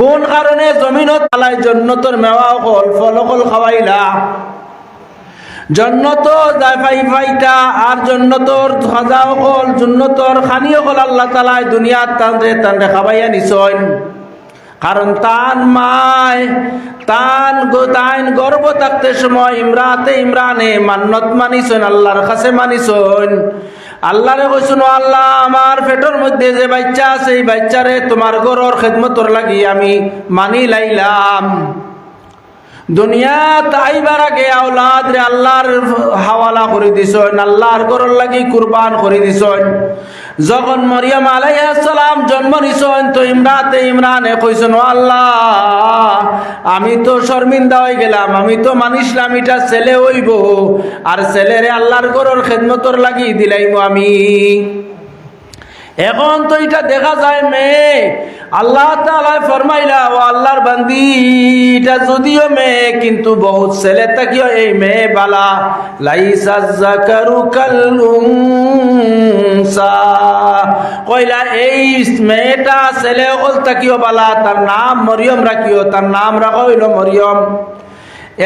কোন কারণে জমিনত তালাই জন্নতর মেওয়া অকল, ফল অকল খাওয়াইলা? জন্নত ফাই ফাইটা আর জন্নতর খাজা অকল, জন্নতর খানি অকল আল্লাহ তালাই দুনিয়ার তানরে তানরে খাবাইয়া নিছইন কারণ তান মায়, তান তাইন গর্ব থাকতে সময় ইমরাতে ইমরানে মান্নত মানিছন, আল্লাহর কাছে মানিছন। আল্লাহরে কইছুন "ও আল্লাহ, আমার পেটের মধ্যে যে বাচ্চা আছে, এই বাচ্চারে তোমার গরর খেদমতর লাগি আমি মানি লাইলাম। দুনিয়া তাইবার আগে আওলাদ রে আল্লাহর হাওয়ালা করে দিছন, আল্লাহর গরর লাগি কুরবান করে দিছন। যখন মরিয়ম সালাম জন্ম নিছন, তো ইমরাতে ইমরানে কইছেন, ও আল্লাহ, আমি তো শর্মিন্দা হয়ে গেলাম, আমি তো মানিসলাম এটা ছেলে হইব। আর ছেলেরে আল্লাহর গরর খেদমতর লাগি দিলাইম আমি। এখন তো এটা দেখা যায় মেয়ে আল্লাহ তাআলা ফরমাইলা, ও আল্লাহর বান্দি, এটা যদিও মেয়ে কিন্তু বহুত ছেলে তাকিও এই মেয়ে বালা। লাইসা জাকারু কাল কইলা, এই মেয়েটা ছেলে অকল তাকিও বালা, তার নাম মরিয়ম রাখিও, তার নাম রাখা মরিয়ম।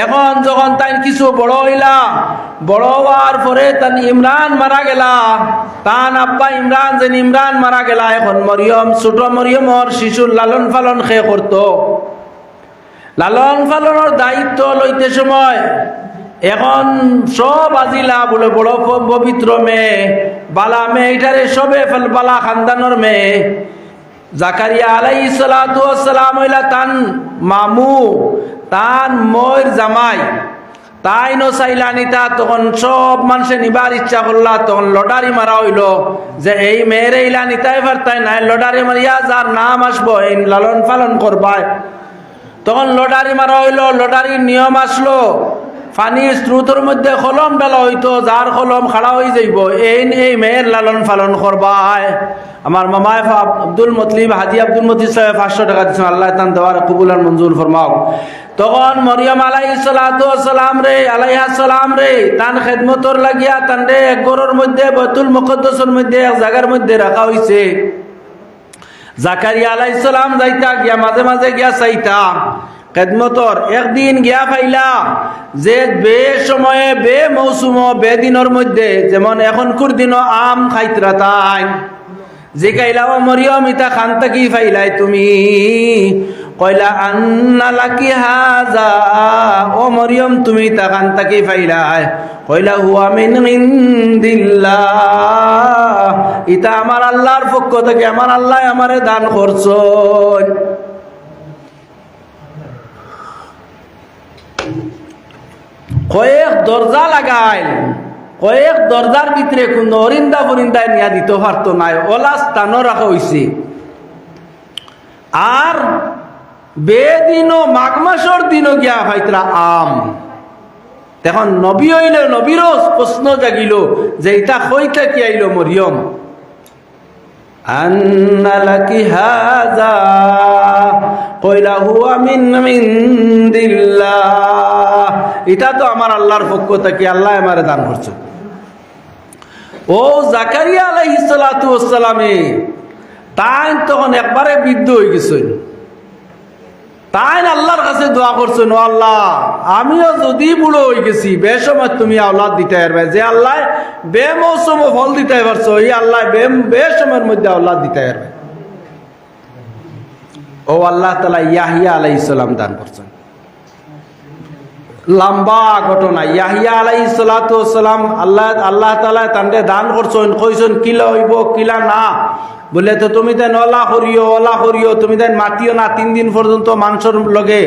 এখন যখন তাই কিছু বড় হইলা, বড় হওয়ার পরে তান ইমরান মারা গেলা। তান আব্বা ইমরান, যেন ইমরান মারা গেলা, এখন মরিয়ম, ছোট মরিয়মর শিশুর লালন পালন খে করত। লালন পালনের দায়িত্ব লইতে সময় এখন সব আজিলা বলে বড় পবিত্র মেয়ে, বালা মেয়ে এটারে সবে বালা খানদানোর মেয়ে। জাকারিয়া আলাই সালাম হইলা তান মামু, তান ময়ের জামাই। তাই ন চাইলা নিতা তখন সব মানুষে নিবার ইচ্ছা করলা, তখন লটারি মারা হইল যে এই মেয়ের এইলা নিতাই পারতাই নাই, লটারি মারিয়া যার নাম আসব, এই লালন পালন করবায় তখন লটারি মারা হইল, লটারির নিয়ম আসলো। পানির স্রোতের মধ্যে কলম ডালা হইতো যার কলম খাড়া হয়ে যাইব এই এই মেয়ের লালন পালন করবায় আমার মামায় আব্দুল মতলিব, হাজি আব্দুল মতিব সাহেব পাঁচশো টাকা দিচ্ছেন আল্লাহ তান দেওয়ার কবুলার মঞ্জুর ফরমাও তখন মরিয়ম আলাই সালাম রে আলাইহা সালাম রে তান খেদমতর লাগিয়া তান রে এক গরুর মধ্যে বতুল মুকদ্দসের মধ্যে, এক জায়গার মধ্যে রাখা হইছে জাকারিয়া আলাইহিস সালাম যাইতা, গিয়া মাঝে মাঝে গিয়া চাইতা। খেদমতর, একদিন গিয়া পাইলা যে বে সময়ে, বে মৌসুম, বে দিনের মধ্যে যেমন এখনকুর দিন আম খাইতরা তাই। যে কাইলা ও মরিয়ম ইতা খান কি ফাইলাই তুমি? কইলা, আন্না লাকি হাজা ও মরিয়ম তুমি তা খান কি ফাইলাই কইলা, হুয়া মিন ইনদিল্লাহ ইতা আমার আল্লাহর পক্ষ থেকে আমার আল্লাহ আমারে দান করছন কয়েক দরজা লাগাইল। কয়েক দরজার ভিতরে কোন অরিন্দা ফরিন্দা নিয়া দিতে পারতো নাই। ওলা স্থানও রাখা হইছে। আর বেদিনও মাঘ মাসর দিনও গিয়া ভাইতরা আম। তখন নবী হইল নবীরও প্রশ্ন জাগিল যে এটা কইতা কি আইল মরিয়ম। আন্না লাকি হাজা, কইলা হুয়া মিন ইনদিল্লাহ এটা তো আমার আল্লাহর পক্ষ থেকে আল্লাহ আমারে দান করছে। ও জাকারিয়া আলাইহিস সালাতু ওয়াস সালামে তাই তখন একবারে বৃদ্ধ হয়ে গেছেন। তাই আল্লাহর কাছে দোয়া করছেন, ও আল্লাহ, আমিও যদি বুড়ো হয়ে গেছি বে সময় তুমি আল্লাহ দিতে পারবে। যে আল্লাহ বে মৌসুম ফল দিতে পারছ, এই আল্লাহ বে বে সময়ের মধ্যে আল্লাহ দিতে পারবে। ও আল্লাহ তালা ইয়াহিয়া আলাই ইসলাম দান করছেন। লম্বা ঘটনা। ইয়াহিয়া আলাই সালাম আল্লাহ আল্লাহ তালা তান্ডে দান করছেন, কইছেন, কিলা হইব, কিলা না? বলে, তো তুমি দেন অলা করিও অলা করিও, তুমি দেন মাতিও না, তিন দিন পর্যন্ত মাংসর লগে।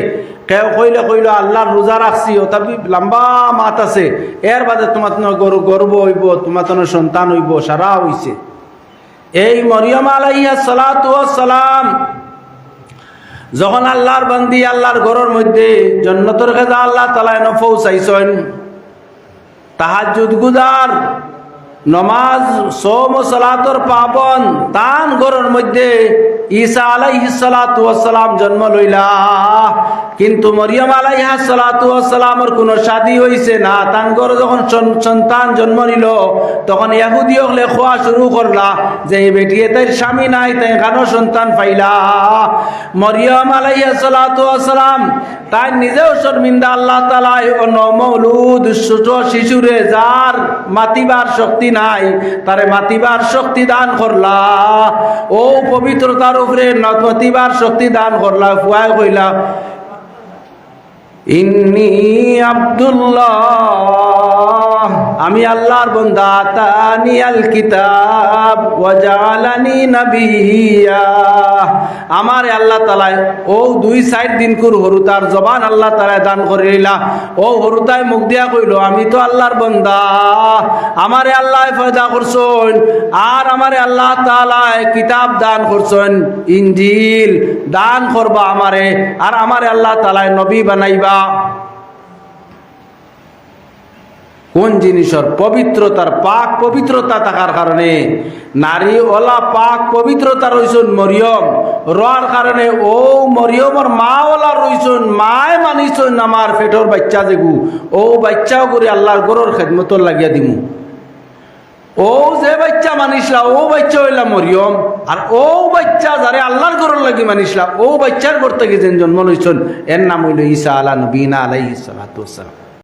কেউ কইলে কইল, আল্লাহর রোজা রাখছি ও তাবি লম্বা মাত আছে। এর বাদে তোমার তো গরু গর্ব হইব, তোমার তো সন্তান হইব, সারা হইছে। এই মরিয়ম সালাতু সালাম যখন আল্লাহর বান্দি আল্লাহর ঘরের মধ্যে জন্নতর খেজা আল্লাহ তালা এনে পৌঁছাইছেন তাহার গুজার নমাজ সোম সালাতর পাবন তান গরর মধ্যে ঈসা আলাইহিস সালাতু ওয়াস সালাম জন্ম লইলা। কিন্তু মরিয়ম আলাইহা সালাতু ওয়াস সালামর কোনো শাদী হইছে না। তান গর যখন সন্তান জন্ম নিল, তখন ইহুদি হলে খোয়া শুরু করলা যে এই বেটিয়ে তাই স্বামী নাই, তাই কেন সন্তান পাইলা? মরিয়ম আলাইহা সালাতু ওয়াস সালাম তাই নিজেও শর্মিন্দা আল্লাহ তালা মৌলুদ ছোট শিশুরে যার মাতিবার শক্তি নাই, তারে মাতিবার শক্তি দান করলা। ও পবিত্রতার উপরে মাতিবার শক্তি দান করলা, ফুয়াই কইলা, ইন্নি আব্দুল্লাহ আমি আল্লাহর বন্দা তানি আল কিতাব, ওয়াজালানি নবিয়া। আমার আল্লাহ তালায়, ও দুই সাইড দিন কুর হরুতার জবান আল্লাহ তালায় দান করে দিলা ও হরুতায় মুখ দিয়া কইল, আমি তো আল্লাহর বন্দা, আমারে আল্লাহ ফয়দা করছন, আর আমারে আল্লাহ তালায় কিতাব দান করছন ইঞ্জিল দান করবা আমারে, আর আমারে আল্লাহ তালায় নবী বানাইবা। কোন জিনিসের পবিত্রতার পাক পবিত্রতা থাকার কারণে নারী ওলা পাক পবিত্রতা রইছন মরিয়ম। রোয়ার কারণে ও মরিয়মর মা ওলা রইছন, মায় মানিছন আমার পেটর বাচ্চা যেগু ও বাচ্চাও করে আল্লাহর গরর খেদমতর লাগিয়া দিমু। ও যে বাচ্চা মানিসলা, ও বাচ্চা হইলা মরিয়ম। আর ও বাচ্চা যারে আল্লাহর গরর লাগি মানিসলা, ও বাচ্চার ঘর থেকে যেন জন্ম লইছন, এর নাম হইল ঈসা আলা নবীনা আলাইহিস সালাতু ওয়াসসালাম